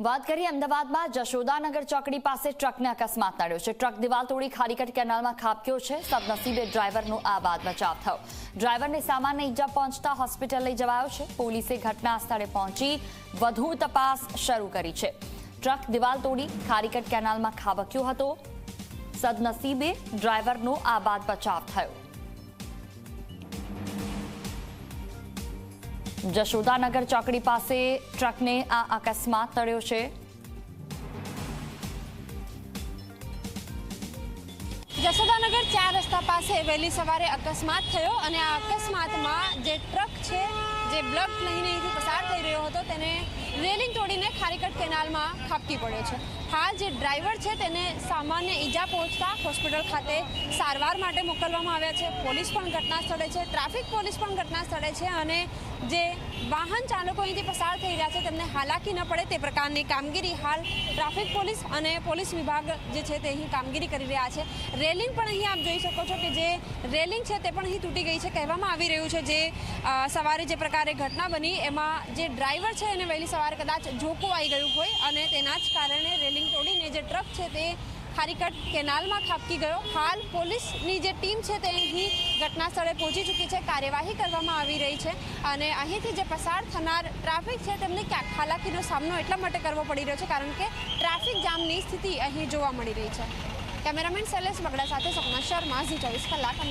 વાત કરીએ અમદાવાદમાં જશોદાનગર ચોકડી પાસે ટ્રકને અકસ્માત નડ્યો છે. ટ્રક દિવાલ તોડી ખારીકટ કેનાલમાં ખાબક્યો છે. સદનસીબે ડ્રાઈવરનો આ બાદ બચાવ થયો. ડ્રાઈવરને સામાન્ય ઈજા પહોંચતા હોસ્પિટલ લઈ જવાયો છે. પોલીસે ઘટના સ્થળે પહોંચી વધુ તપાસ શરૂ કરી છે. ટ્રક દિવાલ તોડી ખારીકટ કેનાલમાં ખાબક્યો હતો. સદનસીબે ડ્રાઈવરનો આ બાદ બચાવ થયો. જશોદાનગર ચોકડી પાસે ટ્રકને આ અકસ્માત તળ્યો છે. જશોદાનગર ચાર રસ્તા પાસે વહેલી સવારે અકસ્માત થયો અને આ અકસ્માતમાં જે ટ્રક છે, જે બ્લડ લઈને અહીંથી પસાર થઈ રહ્યો હતો, તેને રેલિંગ તોડીને ખારીકટ કેનાલમાં ખાબકી પડ્યો છે. હાલ જે ડ્રાઈવર છે તેને સામાન્ય ઈજા પહોંચતા હોસ્પિટલ ખાતે સારવાર માટે મોકલવામાં આવ્યા છે. પોલીસ પણ ઘટના સ્થળે છે. ટ્રાફિક પોલીસ પણ ઘટના સ્થળે છે અને જે વાહન ચાલકો અહીંથી પસાર થઈ રહ્યા છે તેમને હાલાકી ન પડે તે પ્રકારની કામગીરી હાલ ટ્રાફિક પોલીસ અને પોલીસ વિભાગ જે છે તે અહીં કામગીરી કરી રહ્યા છે. રેલિંગ પણ અહીં આપ જોઈ શકો છો કે જે રેલિંગ છે તે પણ અહીં તૂટી ગઈ છે. કહેવામાં આવી રહ્યું છે જે સવારે જે પ્રકારે ઘટના બની, એમાં જે ડ્રાઈવર છે એને વહેલી સવારે કદાચ આવી ગયું હોય અને તેના જ કારણે રેલિંગ તોડીને જે ટ્રક છે તે ખારીકટ કેનાલમાં ખાબકી ગયો. હાલ પોલીસની જે ટીમ છે તે અહીં ઘટના સ્થળે પહોંચી ચૂકી છે. કાર્યવાહી કરવામાં આવી રહી છે અને અહીંથી જે પસાર થનાર ટ્રાફિક છે તેમને ક્યાંક હાલાકીનો સામનો એટલા માટે કરવો પડી રહ્યો છે કારણ કે ટ્રાફિક જામની સ્થિતિ અહીં જોવા મળી રહી છે. કેમેરામેન શૈલેષ બગડા સાથે સપના શર્મા, ઝી ચોવીસ કલાક.